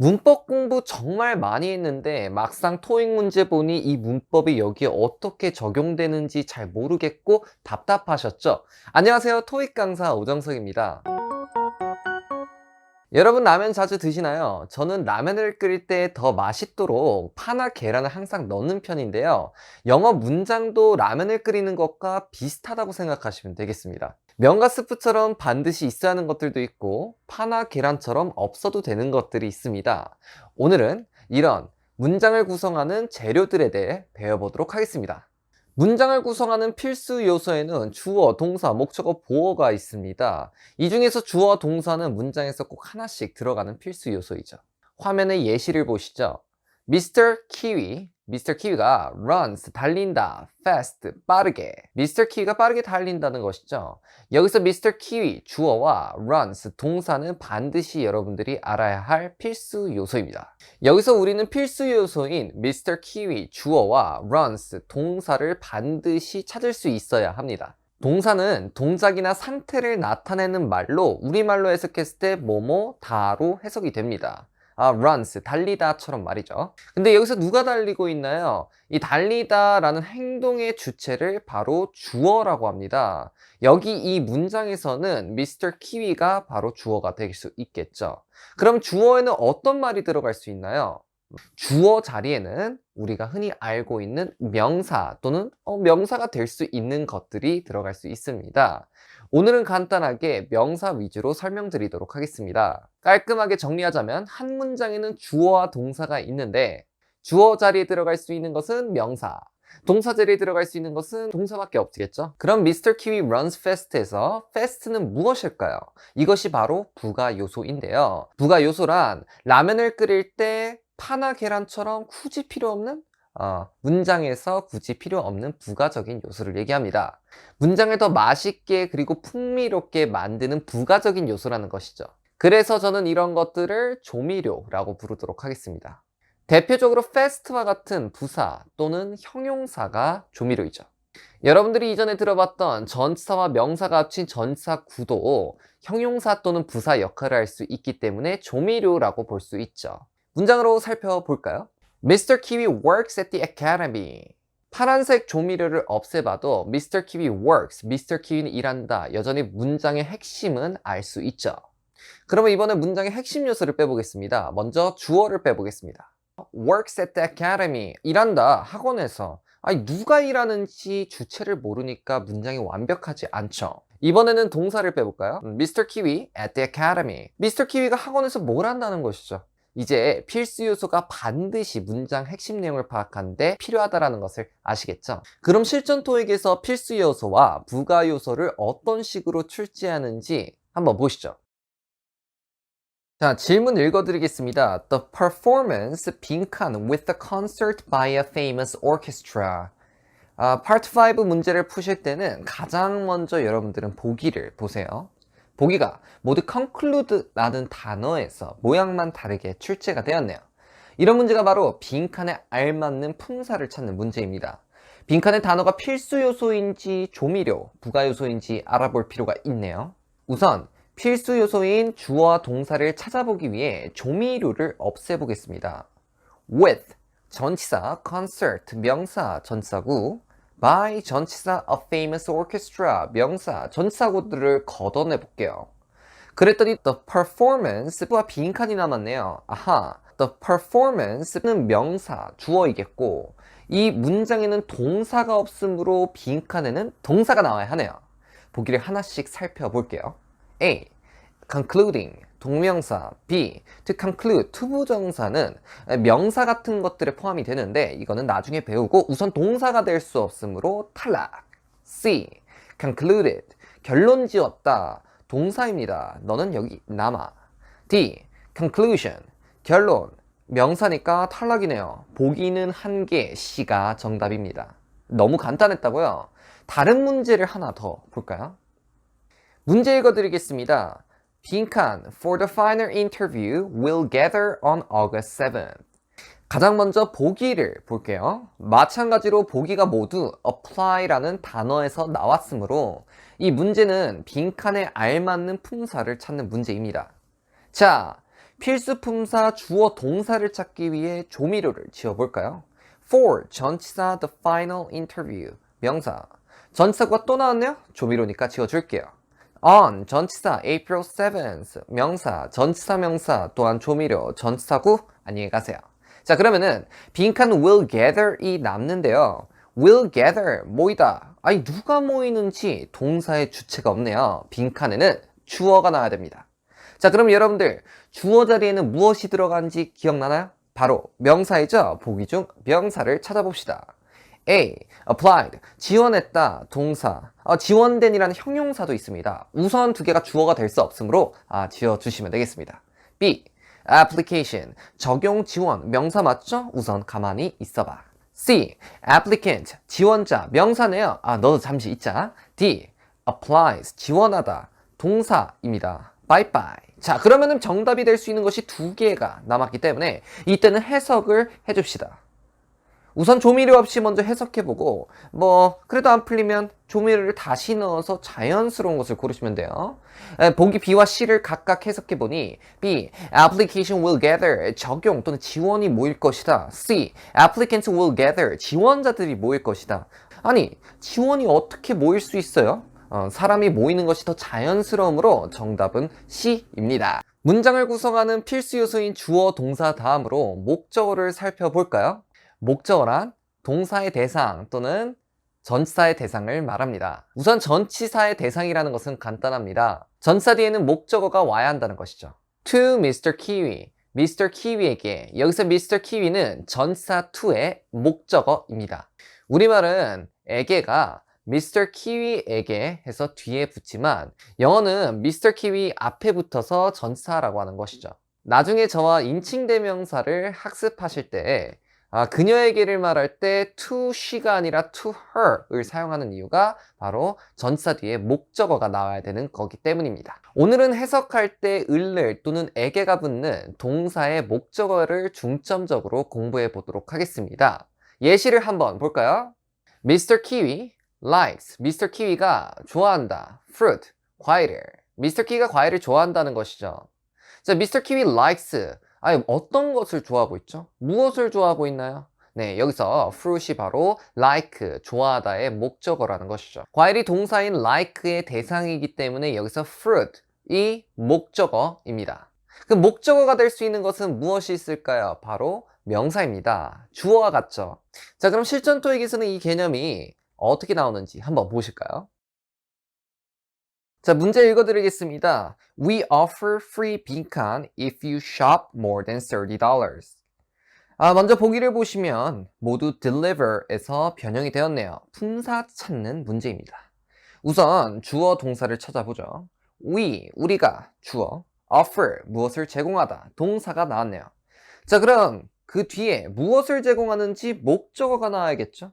문법 공부 정말 많이 했는데 막상 토익 문제 보니 이 문법이 여기에 어떻게 적용되는지 잘 모르겠고 답답하셨죠? 안녕하세요. 토익 강사 오정석입니다. 여러분 라면 자주 드시나요? 저는 라면을 끓일 때 더 맛있도록 파나 계란을 항상 넣는 편인데요. 영어 문장도 라면을 끓이는 것과 비슷하다고 생각하시면 되겠습니다. 면과 스프처럼 반드시 있어야 하는 것들도 있고 파나 계란처럼 없어도 되는 것들이 있습니다. 오늘은 이런 문장을 구성하는 재료들에 대해 배워보도록 하겠습니다. 문장을 구성하는 필수 요소에는 주어, 동사, 목적어, 보어가 있습니다. 이 중에서 주어, 동사는 문장에서 꼭 하나씩 들어가는 필수 요소이죠. 화면의 예시를 보시죠. Mr. Kiwi, Mr. 키위가 runs, 달린다, fast, 빠르게. Mr. 키위가 빠르게 달린다는 것이죠. 여기서 Mr. 키위, 주어와 runs, 동사는 반드시 여러분들이 알아야 할 필수 요소입니다. 여기서 우리는 필수 요소인 Mr. 키위, 주어와 runs, 동사를 반드시 찾을 수 있어야 합니다. 동사는 동작이나 상태를 나타내는 말로 우리말로 해석했을 때 뭐뭐 다로 해석이 됩니다. 아, runs, 달리다처럼 말이죠. 근데 여기서 누가 달리고 있나요? 이 달리다라는 행동의 주체를 바로 주어라고 합니다. 여기 이 문장에서는 Mr. 키위가 바로 주어가 될 수 있겠죠. 그럼 주어에는 어떤 말이 들어갈 수 있나요? 주어 자리에는 우리가 흔히 알고 있는 명사 또는 어, 명사가 될 수 있는 것들이 들어갈 수 있습니다. 오늘은 간단하게 명사 위주로 설명드리도록 하겠습니다. 깔끔하게 정리하자면 한 문장에는 주어와 동사가 있는데 주어 자리에 들어갈 수 있는 것은 명사, 동사 자리에 들어갈 수 있는 것은 동사밖에 없겠죠. 그럼 Mr. Kiwi runs fast에서 fast는 무엇일까요? 이것이 바로 부가 요소인데요. 부가 요소란 라면을 끓일 때 파나 계란처럼 굳이 필요 없는 어, 문장에서 굳이 필요 없는 부가적인 요소를 얘기합니다. 문장을 더 맛있게 그리고 풍미롭게 만드는 부가적인 요소라는 것이죠. 그래서 저는 이런 것들을 조미료라고 부르도록 하겠습니다. 대표적으로 fast와 같은 부사 또는 형용사가 조미료이죠. 여러분들이 이전에 들어봤던 전치사와 명사가 합친 전치사 구도 형용사 또는 부사 역할을 할 수 있기 때문에 조미료라고 볼 수 있죠. 문장으로 살펴볼까요? Mr. Kiwi works at the academy. 파란색 조미료를 없애봐도 Mr. Kiwi works, Mr. Kiwi는 일한다. 여전히 문장의 핵심은 알 수 있죠. 그러면 이번에 문장의 핵심 요소를 빼보겠습니다. 먼저 주어를 빼보겠습니다. works at the academy. 일한다. 학원에서. 아니, 누가 일하는지 주체를 모르니까 문장이 완벽하지 않죠. 이번에는 동사를 빼볼까요? Mr. Kiwi at the academy. Mr. Kiwi가 학원에서 뭘 한다는 것이죠. 이제 필수 요소가 반드시 문장 핵심 내용을 파악하는데 필요하다는 것을 아시겠죠? 그럼 실전 토익에서 필수 요소와 부가 요소를 어떤 식으로 출제하는지 한번 보시죠. 자, 질문 읽어드리겠습니다. The performance 빈칸 with a concert by a famous orchestra. 아, 파트 5 문제를 푸실 때는 가장 먼저 여러분들은 보기를 보세요. 보기가 모두 conclude라는 단어에서 모양만 다르게 출제가 되었네요. 이런 문제가 바로 빈칸에 알맞는 품사를 찾는 문제입니다. 빈칸의 단어가 필수 요소인지 조미료, 부가 요소인지 알아볼 필요가 있네요. 우선 필수 요소인 주어와 동사를 찾아보기 위해 조미료를 없애보겠습니다. with 전치사 concert 명사 전치사구 by 전치사 a famous orchestra 명사 전치사구들을 걷어내 볼게요. 그랬더니 the performance와 빈칸이 남았네요. 아하, the performance는 명사 주어이겠고 이 문장에는 동사가 없으므로 빈칸에는 동사가 나와야 하네요. 보기를 하나씩 살펴볼게요. A. concluding 동명사 B. to conclude 투부정사는 명사 같은 것들에 포함이 되는데 이거는 나중에 배우고 우선 동사가 될 수 없으므로 탈락 C. concluded 결론 지었다 동사입니다. 너는 여기 남아 D. conclusion 결론 명사니까 탈락이네요. 보기는 한 개, C가 정답입니다. 너무 간단했다고요? 다른 문제를 하나 더 볼까요? 문제 읽어드리겠습니다. 빈칸 For the final interview will gather on August 7th. 가장 먼저 보기를 볼게요. 마찬가지로 보기가 모두 apply라는 단어에서 나왔으므로 이 문제는 빈칸에 알맞는 품사를 찾는 문제입니다. 자, 필수 품사 주어 동사를 찾기 위해 조미료를 지어볼까요? for 전치사 the final interview 명사 전치사가 또 나왔네요? 조미료니까 지어줄게요. On 전치사 April 7th 명사 전치사 명사 또한 조미료 전치사구 안녕히 가세요. 자 그러면은 빈칸 will gather이 남는데요. will gather 모이다. 아니 누가 모이는지 동사의 주체가 없네요. 빈칸에는 주어가 나와야 됩니다. 자 그럼 여러분들 주어 자리에는 무엇이 들어간지 기억나나요? 바로 명사이죠. 보기 중 명사를 찾아봅시다. A. applied. 지원했다. 동사. 어, 지원된이라는 형용사도 있습니다. 우선 두 개가 주어가 될 수 없으므로 아, 지어주시면 되겠습니다. B. application. 적용 지원. 명사 맞죠? 우선 가만히 있어봐. C. applicant. 지원자. 명사네요. 아, 너도 잠시 있자. D. applies. 지원하다. 동사입니다. 바이바이. 자, 그러면은 정답이 될 수 있는 것이 두 개가 남았기 때문에 이때는 해석을 해줍시다. 우선 조미료 없이 먼저 해석해보고 뭐 그래도 안 풀리면 조미료를 다시 넣어서 자연스러운 것을 고르시면 돼요. 에, 보기 B와 C를 각각 해석해보니 B. Application will gather 적용 또는 지원이 모일 것이다. C. Applicants will gather 지원자들이 모일 것이다. 아니 지원이 어떻게 모일 수 있어요? 어, 사람이 모이는 것이 더 자연스러우므로 정답은 C입니다. 문장을 구성하는 필수 요소인 주어 동사 다음으로 목적어를 살펴볼까요? 목적어란 동사의 대상 또는 전치사의 대상을 말합니다. 우선 전치사의 대상이라는 것은 간단합니다. 전치사 뒤에는 목적어가 와야 한다는 것이죠. To Mr. Kiwi, Mr. Kiwi에게 여기서 Mr. Kiwi는 전치사 to의 목적어입니다. 우리말은 에게가 Mr. Kiwi에게 해서 뒤에 붙지만 영어는 Mr. Kiwi 앞에 붙어서 전치사라고 하는 것이죠. 나중에 저와 인칭 대명사를 학습하실 때 아, 그녀에게를 말할 때 to she가 아니라 to her을 사용하는 이유가 바로 전치사 뒤에 목적어가 나와야 되는 거기 때문입니다. 오늘은 해석할 때 을을 또는 에게가 붙는 동사의 목적어를 중점적으로 공부해 보도록 하겠습니다. 예시를 한번 볼까요? Mr. Kiwi likes. Mr. Kiwi가 좋아한다. fruit, 과일을. Mr. Kiwi가 과일을 좋아한다는 것이죠. 자, Mr. Kiwi likes. 아니, 어떤 것을 좋아하고 있죠? 무엇을 좋아하고 있나요? 네, 여기서 fruit이 바로 like, 좋아하다의 목적어라는 것이죠. 과일이 동사인 like의 대상이기 때문에 여기서 fruit이 목적어입니다. 그 목적어가 될 수 있는 것은 무엇이 있을까요? 바로 명사입니다. 주어와 같죠. 자, 그럼 실전 토익에서는 이 개념이 어떻게 나오는지 한번 보실까요? 자, 문제 읽어드리겠습니다. We offer free 빈칸 if you shop more than $30. 아, 먼저 보기를 보시면 모두 deliver에서 변형이 되었네요. 품사 찾는 문제입니다. 우선 주어 동사를 찾아보죠. We, 우리가 주어, offer, 무엇을 제공하다, 동사가 나왔네요. 자, 그럼 그 뒤에 무엇을 제공하는지 목적어가 나와야겠죠?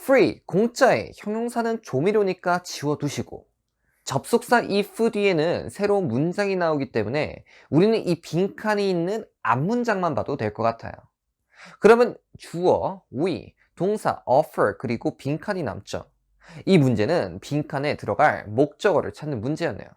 free, 공짜의 형용사는 조미료니까 지워두시고 접속사 if 뒤에는 새로운 문장이 나오기 때문에 우리는 이 빈칸이 있는 앞문장만 봐도 될 것 같아요. 그러면 주어, we, 동사, offer, 그리고 빈칸이 남죠. 이 문제는 빈칸에 들어갈 목적어를 찾는 문제였네요.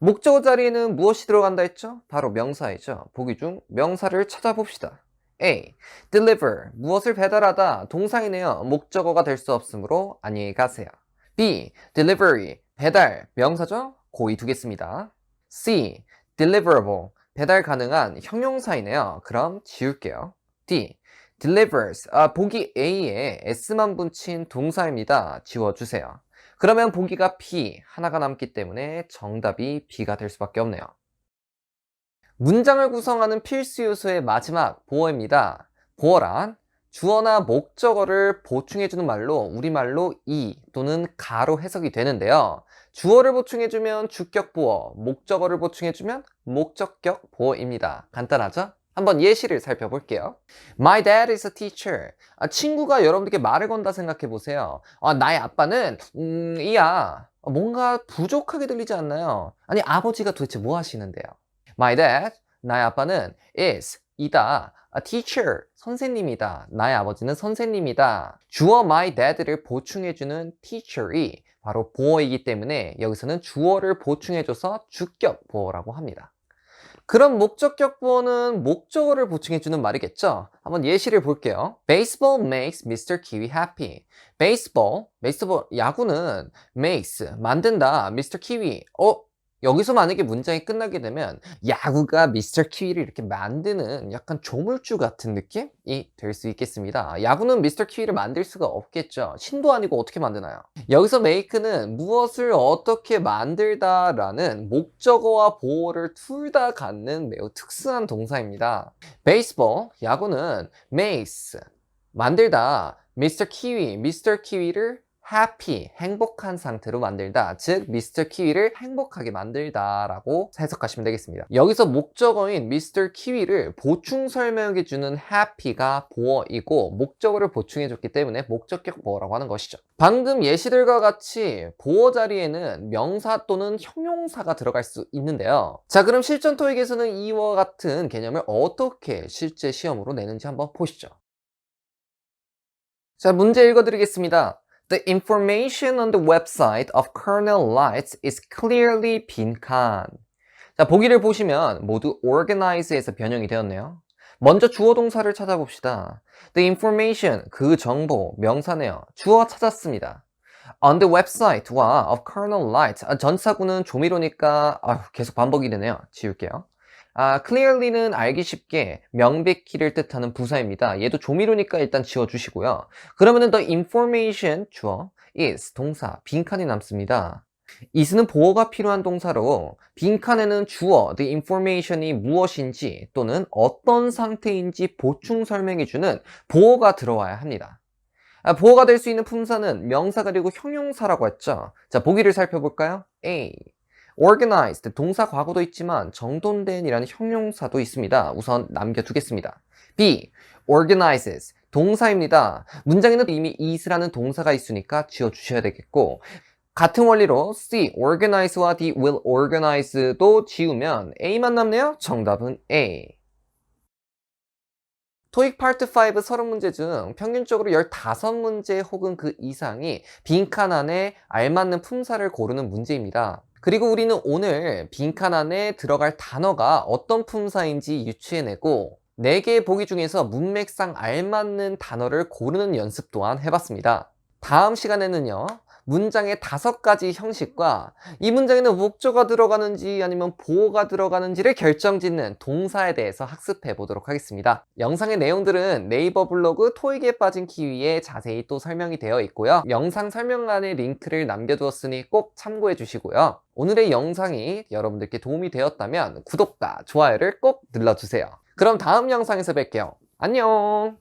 목적어 자리에는 무엇이 들어간다 했죠? 바로 명사이죠. 보기 중 명사를 찾아봅시다. A. deliver. 무엇을 배달하다. 동사이네요. 목적어가 될 수 없으므로 안녕히 가세요. B. delivery. 배달. 명사죠? 고의 두겠습니다. C. deliverable. 배달 가능한 형용사이네요. 그럼 지울게요. D. delivers. 아, 보기 A에 S만 붙인 동사입니다. 지워주세요. 그러면 보기가 B 하나가 남기 때문에 정답이 B가 될 수밖에 없네요. 문장을 구성하는 필수 요소의 마지막 보어입니다. 보어란 주어나 목적어를 보충해주는 말로 우리말로 이 또는 가로 해석이 되는데요. 주어를 보충해주면 주격 보어, 목적어를 보충해주면 목적격 보어입니다. 간단하죠? 한번 예시를 살펴볼게요. My dad is a teacher. 아, 친구가 여러분들께 말을 건다 생각해 보세요. 아, 나의 아빠는 음, 이야 뭔가 부족하게 들리지 않나요? 아니 아버지가 도대체 뭐 하시는데요? My dad, 나의 아빠는 is 이다. A teacher, 선생님이다. 나의 아버지는 선생님이다. 주어 my dad를 보충해주는 teacher이 바로 보어이기 때문에 여기서는 주어를 보충해줘서 주격 보어라고 합니다. 그럼 목적격 보어는 목적어를 보충해주는 말이겠죠? 한번 예시를 볼게요. Baseball makes Mr. Kiwi happy. Baseball, baseball, 야구는 makes, 만든다, Mr. Kiwi. 어? 여기서 만약에 문장이 끝나게 되면 야구가 미스터 키위를 이렇게 만드는 약간 조물주 같은 느낌이 될 수 있겠습니다. 야구는 미스터 키위를 만들 수가 없겠죠. 신도 아니고 어떻게 만드나요? 여기서 make는 무엇을 어떻게 만들다라는 목적어와 보어를 둘 다 갖는 매우 특수한 동사입니다. baseball, 야구는 makes, 만들다, 미스터 키위, 미스터 키위를 happy, 행복한 상태로 만들다. 즉, 미스터 키위를 행복하게 만들다라고 해석하시면 되겠습니다. 여기서 목적어인 미스터 키위를 보충 설명해 주는 happy가 보어이고, 목적어를 보충해 줬기 때문에 목적격 보어라고 하는 것이죠. 방금 예시들과 같이 보어 자리에는 명사 또는 형용사가 들어갈 수 있는데요. 자, 그럼 실전 토익에서는 이와 같은 개념을 어떻게 실제 시험으로 내는지 한번 보시죠. 자, 문제 읽어드리겠습니다. The information on the website of Colonel Lights is clearly 빈칸. 자, 보기를 보시면 모두 organize에서 변형이 되었네요. 먼저 주어 동사를 찾아봅시다. The information, 그 정보, 명사네요. 주어 찾았습니다. On the website와 of Colonel Light, 아, 전사구는 조미료니까 아휴, 계속 반복이 되네요. 지울게요. 아, clearly는 알기 쉽게 명백히를 뜻하는 부사입니다. 얘도 조미료니까 일단 지워주시고요. 그러면은 the information 주어 is 동사 빈칸이 남습니다. is는 보어가 필요한 동사로 빈칸에는 주어 the information이 무엇인지 또는 어떤 상태인지 보충 설명해주는 보어가 들어와야 합니다. 아, 보어가 될 수 있는 품사는 명사 그리고 형용사라고 했죠. 자, 보기를 살펴볼까요? A. organized 동사 과거도 있지만 정돈된이라는 형용사도 있습니다. 우선 남겨두겠습니다. B. organizes 동사입니다. 문장에는 이미 is라는 동사가 있으니까 지워주셔야 되겠고 같은 원리로 C, organize와 D, will organize도 지우면 A만 남네요? 정답은 A. 토익 파트 5 30문제 중 평균적으로 15문제 혹은 그 이상이 빈칸 안에 알맞는 품사를 고르는 문제입니다. 그리고 우리는 오늘 빈칸 안에 들어갈 단어가 어떤 품사인지 유추해내고 4개의 보기 중에서 문맥상 알맞는 단어를 고르는 연습 또한 해봤습니다. 다음 시간에는요. 문장의 다섯 가지 형식과 이 문장에는 목조가 들어가는지 아니면 보호가 들어가는지를 결정짓는 동사에 대해서 학습해 보도록 하겠습니다. 영상의 내용들은 네이버 블로그 토익에 빠진 키위에 자세히 또 설명이 되어 있고요. 영상 설명란에 링크를 남겨두었으니 꼭 참고해 주시고요. 오늘의 영상이 여러분들께 도움이 되었다면 구독과 좋아요를 꼭 눌러주세요. 그럼 다음 영상에서 뵐게요. 안녕!